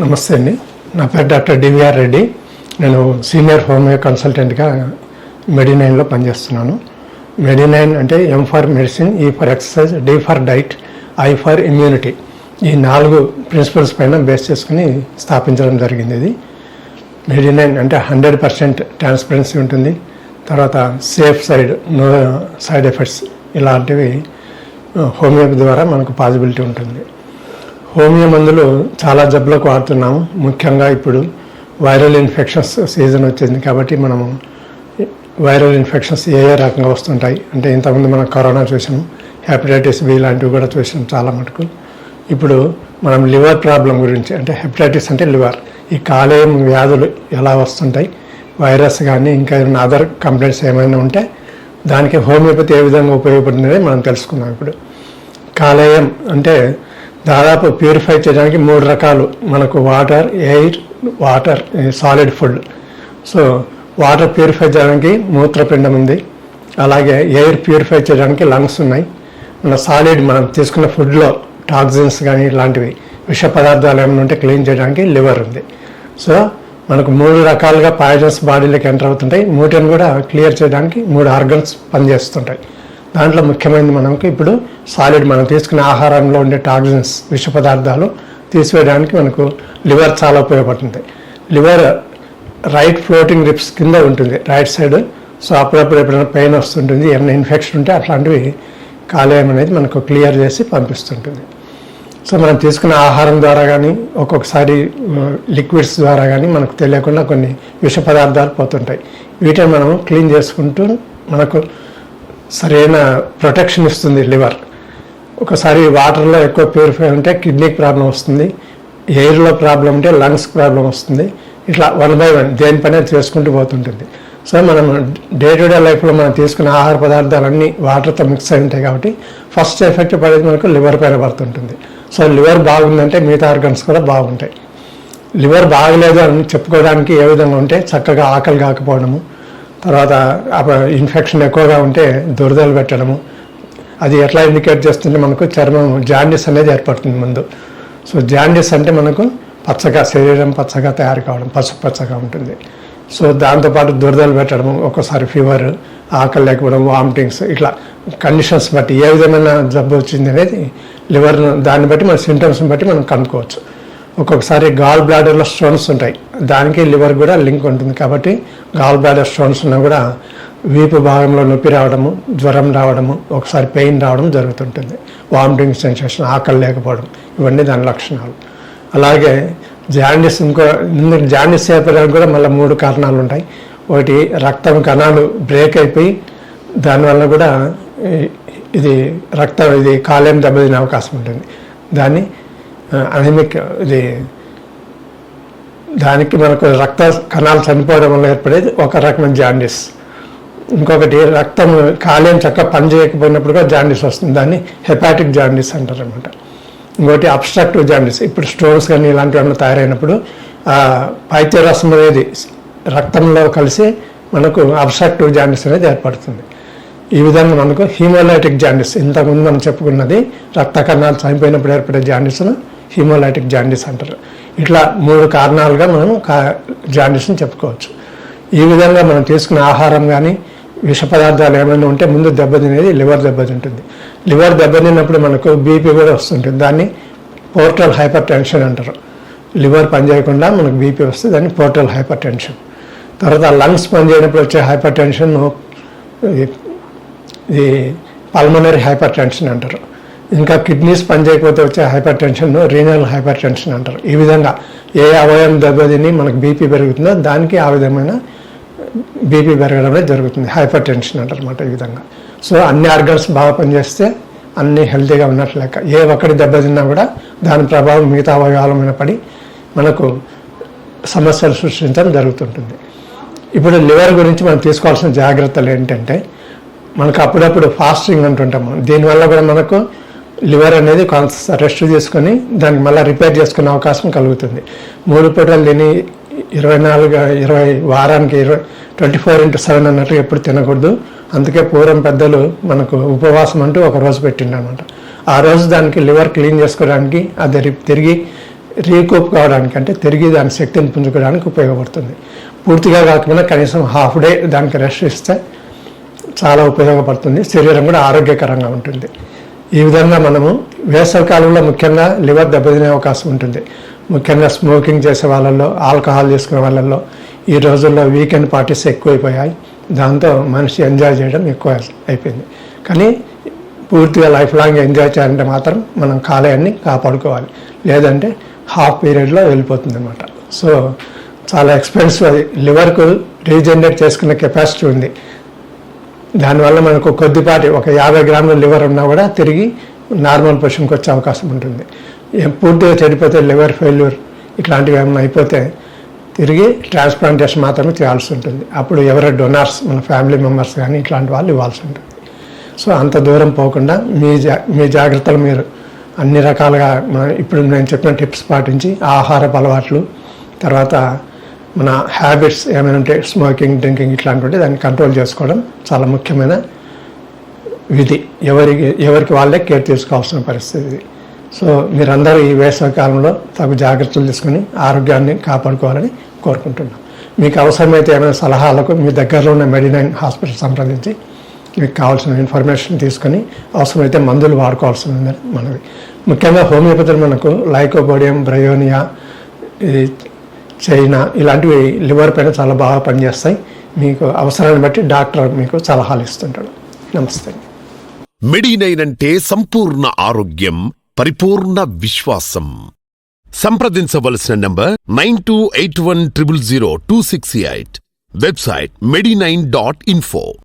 నమస్తే అండి. నా పేరు డాక్టర్ డివిఆర్ రెడ్డి. నేను సీనియర్ హోమియో కన్సల్టెంట్గా మెడినైన్లో పనిచేస్తున్నాను. మెడినైన్ అంటే M for medicine E for exercise D for diet I for immunity ఈ నాలుగు ప్రిన్సిపల్స్ పైన బేస్ చేసుకుని స్థాపించడం జరిగింది ఇది. మెడినైన్ అంటే హండ్రెడ్ పర్సెంట్ ట్రాన్స్పరెన్సీ ఉంటుంది. తర్వాత safe side no side effects ఇలాంటివి uh, హోమియోపతి ద్వారా మనకు పాసిబిలిటీ ఉంటుంది. హోమియో మందులు చాలా జబ్బులకు వాడుతున్నాము. ముఖ్యంగా ఇప్పుడు వైరల్ ఇన్ఫెక్షన్స్ సీజన్ వచ్చింది కాబట్టి మనము వైరల్ ఇన్ఫెక్షన్స్ ఏ ఏ రకంగా వస్తుంటాయి? అంటే ఇంతకుముందు మనం కరోనా చూసాం హెపటైటిస్ బి లాంటివి కూడా చూసాం చాలా మటుకు. ఇప్పుడు మనం లివర్ ప్రాబ్లం గురించి అంటే హెపటైటిస్ అంటే లివర్. ఈ కాలేయం వ్యాధులు ఎలా వస్తుంటాయి? వైరస్ కానీ ఇంకా ఏమైనా అదర్ కంప్లైంట్స్ ఏమైనా ఉంటే దానికి హోమియోపతి ఏ విధంగా ఉపయోగపడుతుందని మనం తెలుసుకుందాం ఇప్పుడు. కాలేయం అంటే దాదాపు ప్యూరిఫై చేయడానికి మూడు రకాలు. మనకు water air water solid food so water purify చేయడానికి మూత్రపిండం ఉంది. అలాగే ఎయిర్ ప్యూరిఫై చేయడానికి లంగ్స్ ఉన్నాయి. మన సాలిడ్ మనం తీసుకున్న ఫుడ్లో టాక్సిన్స్ కానీ ఇలాంటివి విష పదార్థాలు ఏమైనా ఉంటే క్లీన్ చేయడానికి లివర్ ఉంది. సో మనకు మూడు రకాలుగా పాయిజన్స్ బాడీలోకి ఎంటర్ అవుతుంటాయి. మూటిని కూడా క్లియర్ చేయడానికి మూడు ఆర్గన్స్ పనిచేస్తుంటాయి. దాంట్లో ముఖ్యమైనది మనకు ఇప్పుడు సాలిడ్ మనం తీసుకునే ఆహారంలో ఉండే టాక్సిన్స్ విష పదార్థాలు తీసివేయడానికి మనకు లివర్ చాలా ఉపయోగపడుతుంది. లివర్ రైట్ ఫ్లోటింగ్ రిప్స్ కింద ఉంటుంది రైట్ సైడ్. సో అప్పుడప్పుడు ఎప్పుడైనా పెయిన్ వస్తుంటుంది ఏమైనా ఇన్ఫెక్షన్ ఉంటే అట్లాంటివి కాలేయం అనేది మనకు క్లియర్ చేసి పంపిస్తుంటుంది. సో మనం తీసుకున్న ఆహారం ద్వారా కానీ ఒక్కొక్కసారి లిక్విడ్స్ ద్వారా కానీ మనకు తెలియకుండా కొన్ని విష పదార్థాలు పోతుంటాయి. వీటిని మనం క్లీన్ చేసుకుంటూ మనకు సరైన ప్రొటెక్షన్ ఇస్తుంది లివర్. ఒకసారి వాటర్లో ఎక్కువ ప్యూరిఫై ఉంటే కిడ్నీకి ప్రాబ్లం వస్తుంది. ఎయిర్లో ప్రాబ్లం ఉంటే లంగ్స్ ప్రాబ్లం వస్తుంది. ఇట్లా వన్ బై వన్ దేని పని అది చేసుకుంటూ పోతుంటుంది. సో మనం డే టు డే లైఫ్లో మనం తీసుకున్న ఆహార పదార్థాలన్నీ వాటర్తో మిక్స్ అయి ఉంటాయి కాబట్టి ఫస్ట్ ఎఫెక్ట్ పడేది మనకు లివర్ పైన పడుతుంటుంది. సో లివర్ బాగుందంటే మిగతా ఆర్గన్స్ కూడా బాగుంటాయి. లివర్ బాగలేదు అని చెప్పుకోవడానికి ఏ విధంగా ఉంటే చక్కగా ఆకలి కాకపోవడము తర్వాత ఇన్ఫెక్షన్ ఎక్కువగా ఉంటే దురదలు పెట్టడము. అది ఎట్లా ఇండికేట్ చేస్తుంటే మనకు చర్మం జాండిస్ అనేది ఏర్పడుతుంది ముందు. సో జాండిస్ అంటే మనకు పచ్చగా శరీరం పచ్చగా తయారు కావడం పసుపు పచ్చగా ఉంటుంది. సో దాంతోపాటు దురదలు పెట్టడం ఒక్కోసారి ఫీవర్ ఆకలి లేకపోవడం వామిటింగ్స్ ఇట్లా కండిషన్స్ బట్టి ఏ విధమైన జబ్బు వచ్చింది అనేది లివర్ దాన్ని బట్టి మన సింటమ్స్ని బట్టి మనం కనుక్కోవచ్చు. ఒక్కొక్కసారి గాల్ బ్లాడర్లో స్టోన్స్ ఉంటాయి. దానికి లివర్ కూడా లింక్ ఉంటుంది కాబట్టి గాల్ బ్లాడర్ స్టోన్స్ ఉన్నా కూడా వీపు భాగంలో నొప్పి రావడము జ్వరం రావడము ఒకసారి పెయిన్ రావడం జరుగుతుంటుంది. వామిటింగ్ సెన్సేషన్ ఆకలి లేకపోవడం ఇవన్నీ దాని లక్షణాలు. అలాగే జాండిస్ ఇంకో జాండిస్ చేపడానికి కూడా మళ్ళీ మూడు కారణాలు ఉంటాయి. ఒకటి రక్తం కణాలు బ్రేక్ అయిపోయి దానివల్ల కూడా ఇది రక్తం ఇది కాలేయం దెబ్బతినే అవకాశం ఉంటుంది. దాన్ని అనమిక్ ఇది దానికి మనకు రక్త కణాలు చనిపోవడం వల్ల ఏర్పడేది ఒక రకమైన జాండిస్. ఇంకొకటి రక్తం కాలేయం చక్కగా పని చేయకపోయినప్పుడు కూడా జాండిస్ వస్తుంది. దాన్ని హెపాటిక్ జాండిస్ అంటారు అనమాట ఇంకోటి అబ్స్ట్రక్టివ్ జాండిస్. ఇప్పుడు స్టోన్స్ కానీ ఇలాంటివన్నీ తయారైనప్పుడు పైత్య పైత్యరసం అనేది రక్తంలో కలిసి మనకు అబ్స్ట్రక్టివ్ జాండిస్ అనేది ఏర్పడుతుంది. ఈ విధంగా మనకు హీమోలైటిక్ జాండిస్ ఇంతకుముందు మనం చెప్పుకున్నది రక్త కణాలు చనిపోయినప్పుడు ఏర్పడే జాండిస్ను హీమోలైటిక్ జాండిస్ అంటారు. ఇట్లా మూడు కారణాలుగా మనం కా చెప్పుకోవచ్చు. ఈ విధంగా మనం తీసుకునే ఆహారం కానీ విష పదార్థాలు ఏమైనా ఉంటే ముందు దెబ్బతినేది లివర్ దెబ్బతింటుంది లివర్ దెబ్బతిన్నప్పుడు మనకు బీపీ కూడా వస్తుంటుంది. దాన్ని పోర్టల్ హైపర్ టెన్షన్ అంటారు. లివర్ పనిచేయకుండా మనకు బీపీ వస్తే దాన్ని పోర్టల్ హైపర్ టెన్షన్ తర్వాత లంగ్స్ పనిచేయనప్పుడు వచ్చే హైపర్ టెన్షన్ ఇది పల్మనరీ హైపర్ టెన్షన్ అంటారు. ఇంకా కిడ్నీస్ పనిచేయకపోతే వచ్చే hypertension renal hypertension అంటారు. ఈ విధంగా ఏ అవయవం దెబ్బతిని మనకు బీపీ పెరుగుతుందో దానికి ఆ విధమైన బీపీ పెరగడమే జరుగుతుంది. హైపర్ టెన్షన్ అంటారనమాట ఈ విధంగా. సో అన్ని ఆర్గన్స్ బాగా పనిచేస్తే అన్ని హెల్తీగా ఉన్నట్లు లెక్క. ఏ ఒక్కటి దెబ్బతిన్నా కూడా దాని ప్రభావం మిగతా అవయవాల మీద పడి మనకు సమస్యలు సృష్టించడం జరుగుతుంటుంది. ఇప్పుడు లివర్ గురించి మనం తీసుకోవాల్సిన జాగ్రత్తలు ఏంటంటే మనకు అప్పుడప్పుడు ఫాస్టింగ్ అంటుంటాము దీనివల్ల కూడా మనకు లివర్ అనేది కొంత రెస్ట్ తీసుకొని దానికి మళ్ళీ రిపేర్ చేసుకునే అవకాశం కలుగుతుంది. మూడు పూటలు తిని ఇరవై నాలుగు ఇరవై వారానికి ఇరవై ట్వంటీ ఫోర్ ఇంటూ సెవెన్ అన్నట్టు ఎప్పుడు తినకూడదు. అందుకే పూర్వం పెద్దలు మనకు ఉపవాసం అంటూ ఒక రోజు పెట్టిండు అనమాట ఆ రోజు దానికి లివర్ క్లీన్ చేసుకోవడానికి అది తిరిగి రీకూప్ కావడానికి అంటే తిరిగి దాని శక్తిని పుంజుకోవడానికి ఉపయోగపడుతుంది. పూర్తిగా కాకుండా కనీసం హాఫ్ డే దానికి రెస్ట్ ఇస్తే చాలా ఉపయోగపడుతుంది. శరీరం కూడా ఆరోగ్యకరంగా ఉంటుంది. ఈ విధంగా మనము వేసవికాలంలో ముఖ్యంగా లివర్ దెబ్బతినే అవకాశం ఉంటుంది. ముఖ్యంగా స్మోకింగ్ చేసే వాళ్ళల్లో ఆల్కహాల్ తీసుకునే వాళ్ళల్లో ఈ రోజుల్లో వీకెండ్ పార్టీస్ ఎక్కువైపోయాయి. దాంతో మనిషి ఎంజాయ్ చేయడం ఎక్కువ అయిపోయింది. కానీ పూర్తిగా లైఫ్ లాంగ్ ఎంజాయ్ చేయాలంటే మాత్రం మనం కాలేయాన్ని కాపాడుకోవాలి. లేదంటే హాఫ్ పీరియడ్లో వెళ్ళిపోతుంది అనమాట సో చాలా ఎక్స్పెన్సివ్ అది. లివర్కు రీజనరేట్ చేసుకునే కెపాసిటీ ఉంది. దానివల్ల మనకు కొద్దిపాటి ఒక యాభై గ్రాముల లివర్ ఉన్నా కూడా తిరిగి నార్మల్ పొజిషన్కి వచ్చే అవకాశం ఉంటుంది. పూర్తిగా చెడిపోతే లివర్ ఫెయిల్యూర్ ఇట్లాంటివి ఏమైనా అయిపోతే తిరిగి ట్రాన్స్ప్లాంటేషన్ మాత్రమే చేయాల్సి ఉంటుంది. అప్పుడు ఎవరో డొనార్స్ మన ఫ్యామిలీ మెంబర్స్ కానీ ఇట్లాంటి వాళ్ళు ఇవ్వాల్సి ఉంటుంది. సో అంత దూరం పోకుండా మీ జా మీ జాగ్రత్తలు మీరు అన్ని రకాలుగా ఇప్పుడు నేను చెప్పిన టిప్స్ పాటించి ఆహారపు అలవాట్లు తర్వాత మన హ్యాబిట్స్ ఏమైనా ఉంటే స్మోకింగ్ డ్రింకింగ్ ఇట్లాంటివి దాన్ని కంట్రోల్ చేసుకోవడం చాలా ముఖ్యమైన విధి. ఎవరికి ఎవరికి వాళ్ళే కేర్ తీసుకోవాల్సిన పరిస్థితి సో మీరందరూ ఈ వేసవి కాలంలో తగు జాగ్రత్తలు తీసుకుని ఆరోగ్యాన్ని కాపాడుకోవాలని కోరుకుంటున్నాం. మీకు అవసరమైతే ఏమైనా సలహాలకు మీ దగ్గరలో ఉన్న మెడినైన్ హాస్పిటల్ సంప్రదించి మీకు కావాల్సిన ఇన్ఫర్మేషన్ తీసుకొని అవసరమైతే మందులు వాడుకోవాల్సి ఉందని మనవి. ముఖ్యంగా హోమియోపతిలో మనకు లైకోబోడియం బ్రయోనియా ఈ చైనా ఇలాంటివి లివర్ పైన చాలా బాగా పనిచేస్తాయి. మీకు అవసరాన్ని బట్టి డాక్టర్ మీకు సలహాలు ఇస్తుంటాడు. నమస్తే. మెడినైన్ అంటే సంపూర్ణ ఆరోగ్యం పరిపూర్ణ విశ్వాసం. సంప్రదించవలసిన number nine two eight one triple zero two six eight. Website Medinine dot info.